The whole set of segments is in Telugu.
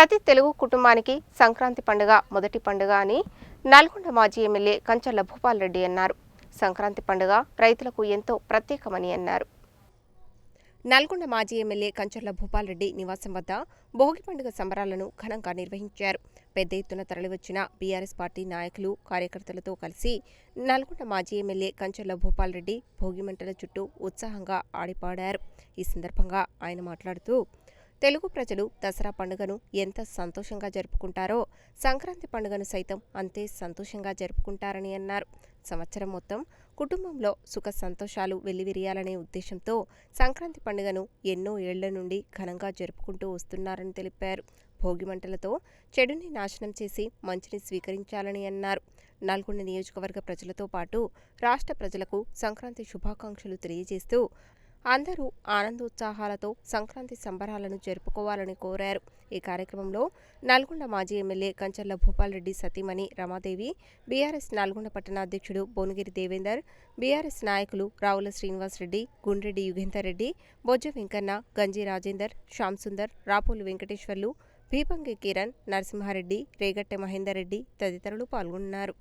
ప్రతి తెలుగు కుటుంబానికి సంక్రాంతి పండుగ మొదటి పండుగ అని నల్గొండ మాజీ ఎమ్మెల్యే కంచర్ల భూపాల్ రెడ్డి అన్నారు. సంక్రాంతి పండుగ రైతులకు ఎంతో ప్రత్యేకమని అన్నారు. నల్గొండ మాజీ ఎమ్మెల్యే కంచర్ల భూపాల్ రెడ్డి నివాసం వద్ద భోగి పండుగ సంబరాలను ఘనంగా నిర్వహించారు. పెద్ద ఎత్తున తరలివచ్చిన బీఆర్ఎస్ పార్టీ నాయకులు కార్యకర్తలతో కలిసి నల్గొండ మాజీ ఎమ్మెల్యే కంచర్ల భూపాల్ రెడ్డి భోగి మంటల చుట్టూ ఉత్సాహంగా ఆడిపాడారు. ఈ సందర్భంగా ఆయన మాట్లాడుతూ తెలుగు ప్రజలు దసరా పండుగను ఎంత సంతోషంగా జరుపుకుంటారో సంక్రాంతి పండుగను సైతం అంతే సంతోషంగా జరుపుకుంటారని అన్నారు. సంవత్సరం మొత్తం కుటుంబంలో సుఖ సంతోషాలు వెల్లివిరియాలనే ఉద్దేశంతో సంక్రాంతి పండుగను ఎన్నో ఏళ్ళ నుండి ఘనంగా జరుపుకుంటూ వస్తున్నారని తెలిపారు. భోగి మంటలతో చెడుని నాశనం చేసి మంచిని స్వీకరించాలని అన్నారు. నల్గొండ నియోజకవర్గ ప్రజలతో పాటు రాష్ట్ర ప్రజలకు సంక్రాంతి శుభాకాంక్షలు తెలియజేస్తూ అందరూ ఆనందోత్సాహాలతో సంక్రాంతి సంబరాలను జరుపుకోవాలని కోరారు. ఈ కార్యక్రమంలో నల్గొండ మాజీ ఎమ్మెల్యే కంచర్ల భూపాల్రెడ్డి సతీమణి రమాదేవి బీఆర్ఎస్ నల్గొండ పట్టణ అధ్యక్షుడు భువనగిరి దేవేందర్ బీఆర్ఎస్ నాయకులు రావుల శ్రీనివాసరెడ్డి గుండ్రెడ్డి యుగేందర్ రెడ్డి బొజ్జ వెంకన్న గంజి రాజేందర్ శ్యామ్ సుందర్ రాపోలు వెంకటేశ్వర్లు భీపంగి కిరణ్ నరసింహారెడ్డి రేగట్టె మహేందర్ రెడ్డి తదితరులు పాల్గొన్నారు.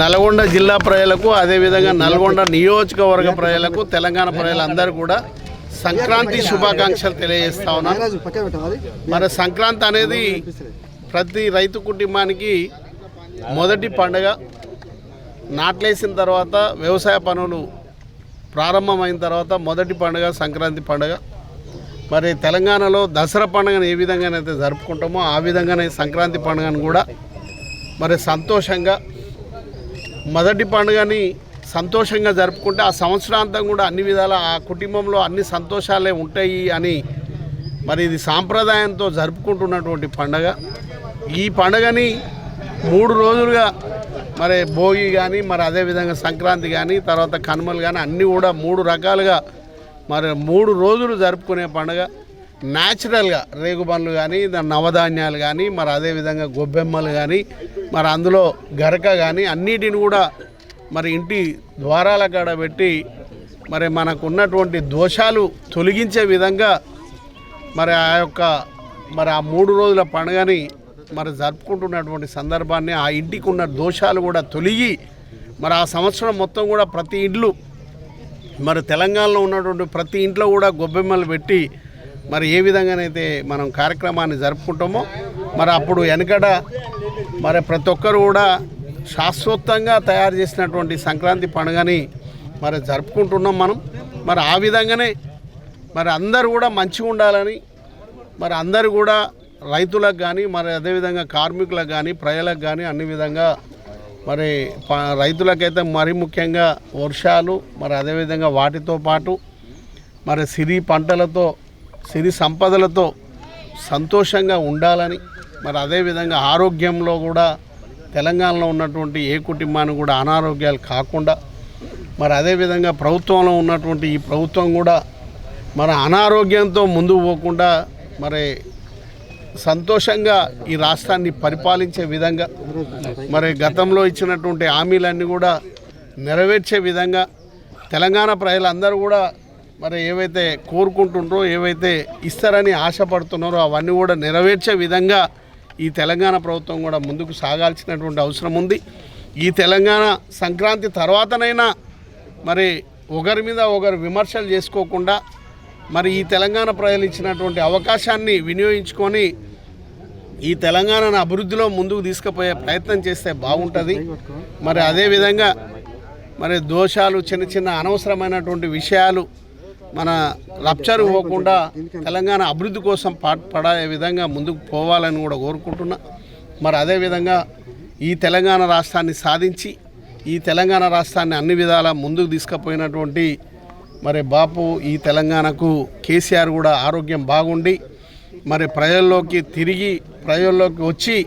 నల్గొండ జిల్లా ప్రజలకు అదేవిధంగా నల్గొండ నియోజకవర్గ ప్రజలకు తెలంగాణ ప్రజలందరూ కూడా సంక్రాంతి శుభాకాంక్షలు తెలియజేస్తా ఉన్నాను మరి సంక్రాంతి అనేది ప్రతి రైతు కుటుంబానికి మొదటి పండుగ. నాట్లేసిన తర్వాత వ్యవసాయ పనులు ప్రారంభమైన తర్వాత మొదటి పండుగ సంక్రాంతి పండుగ. మరి తెలంగాణలో దసరా పండుగను ఏ విధంగానైతే జరుపుకుంటామో ఆ విధంగానే సంక్రాంతి పండుగను కూడా మరి సంతోషంగా మొదటి పండుగని సంతోషంగా జరుపుకుంటే ఆ సంవత్సరాంతం కూడా అన్ని విధాల ఆ కుటుంబంలో అన్ని సంతోషాలే ఉంటాయి అని మరి ఇది సాంప్రదాయంతో జరుపుకుంటున్నటువంటి పండగ. ఈ పండుగని మూడు రోజులుగా మరి భోగి కానీ మరి అదేవిధంగా సంక్రాంతి కానీ తర్వాత కనుమలు కానీ అన్నీ కూడా మూడు రకాలుగా మరి మూడు రోజులు జరుపుకునే పండుగ. న్యాచురల్గా రేగుబండ్లు కానీ దాని నవధాన్యాలు కానీ మరి అదేవిధంగా గొబ్బెమ్మలు కానీ మరి అందులో గరక కానీ అన్నిటిని కూడా మరి ఇంటి ద్వారాల కాడ పెట్టి మరి మనకున్నటువంటి దోషాలు తొలగించే విధంగా మరి ఆ యొక్క మరి ఆ మూడు రోజుల పండుగని మరి జరుపుకుంటున్నటువంటి సందర్భాన్ని ఆ ఇంటికి ఉన్న దోషాలు కూడా తొలగి మరి ఆ సంవత్సరం మొత్తం కూడా ప్రతి ఇండ్లు మరి తెలంగాణలో ఉన్నటువంటి ప్రతి ఇంట్లో కూడా గొబ్బెమ్మలు పెట్టి మరి ఏ విధంగానైతే మనం కార్యక్రమాన్ని జరుపుకుంటామో మరి అప్పుడు వెనకడ మరి ప్రతి ఒక్కరు కూడా శాశ్వతంగా తయారు చేసినటువంటి సంక్రాంతి పండుగని మరి జరుపుకుంటున్నాం మనం. మరి ఆ విధంగానే మరి అందరూ కూడా మంచిగా ఉండాలని మరి అందరూ కూడా రైతులకు కానీ మరి అదేవిధంగా కార్మికులకు కానీ ప్రజలకు కానీ అన్ని విధంగా మరి ప- రైతులకైతే మరి ముఖ్యంగా వర్షాలు మరి అదేవిధంగా వాటితో పాటు మరి సిరి పంటలతో సిరి సంపదలతో సంతోషంగా ఉండాలని మరి అదేవిధంగా ఆరోగ్యంలో కూడా తెలంగాణలో ఉన్నటువంటి ఏ కుటుంబానికి కూడా అనారోగ్యాలు కాకుండా మరి అదేవిధంగా ప్రభుత్వంలో ఉన్నటువంటి ఈ ప్రభుత్వం కూడా మన అనారోగ్యంతో ముందుకు పోకుండా మరి సంతోషంగా ఈ రాష్ట్రాన్ని పరిపాలించే విధంగా మరి గతంలో ఇచ్చినటువంటి హామీలన్నీ కూడా నెరవేర్చే విధంగా తెలంగాణ ప్రజలందరూ కూడా మరి ఏవైతే కోరుకుంటుండ్రో ఏవైతే ఇస్తారని ఆశపడుతున్నారో అవన్నీ కూడా నెరవేర్చే విధంగా ఈ తెలంగాణ ప్రభుత్వం కూడా ముందుకు సాగాల్సినటువంటి అవసరం ఉంది. ఈ తెలంగాణ సంక్రాంతి తర్వాతనైనా మరి ఒకరి మీద ఒకరు విమర్శలు చేసుకోకుండా మరి ఈ తెలంగాణ ప్రజలు ఇచ్చినటువంటి అవకాశాన్ని వినియోగించుకొని ఈ తెలంగాణను అభివృద్ధిలో ముందుకు తీసుకుపోయే ప్రయత్నం చేస్తే బాగుంటుంది. మరి అదేవిధంగా మరి దోషాలు చిన్న చిన్న అనవసరమైనటువంటి విషయాలు మన రప్చర్ పోకుండా తెలంగాణ అభివృద్ధి కోసం పాటుపడే విధంగా ముందుకు పోవాలని కూడా కోరుకుంటున్నా. మరి అదేవిధంగా ఈ తెలంగాణ రాష్ట్రాన్ని సాధించి ఈ తెలంగాణ రాష్ట్రాన్ని అన్ని విధాలా ముందుకు తీసుకుపోయినటువంటి మరి బాపు ఈ తెలంగాణకు కేసీఆర్ కూడా ఆరోగ్యం బాగుండి మరి ప్రజల్లోకి తిరిగి ప్రజల్లోకి వచ్చి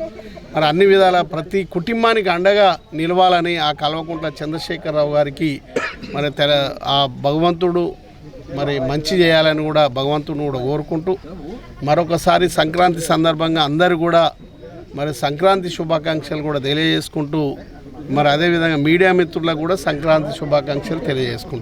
మరి అన్ని విధాల ప్రతి కుటుంబానికి అండగా నిలవాలని ఆ కల్వకుంట్ల చంద్రశేఖరరావు గారికి మరి తెల ఆ భగవంతుడు మరి మంచి చేయాలని కూడా భగవంతుని కూడా కోరుకుంటూ మరొకసారి సంక్రాంతి సందర్భంగా అందరూ కూడా మరి సంక్రాంతి శుభాకాంక్షలు కూడా తెలియజేసుకుంటూ మరి అదేవిధంగా మీడియా మిత్రులకు కూడా సంక్రాంతి శుభాకాంక్షలు తెలియజేసుకుంటాం.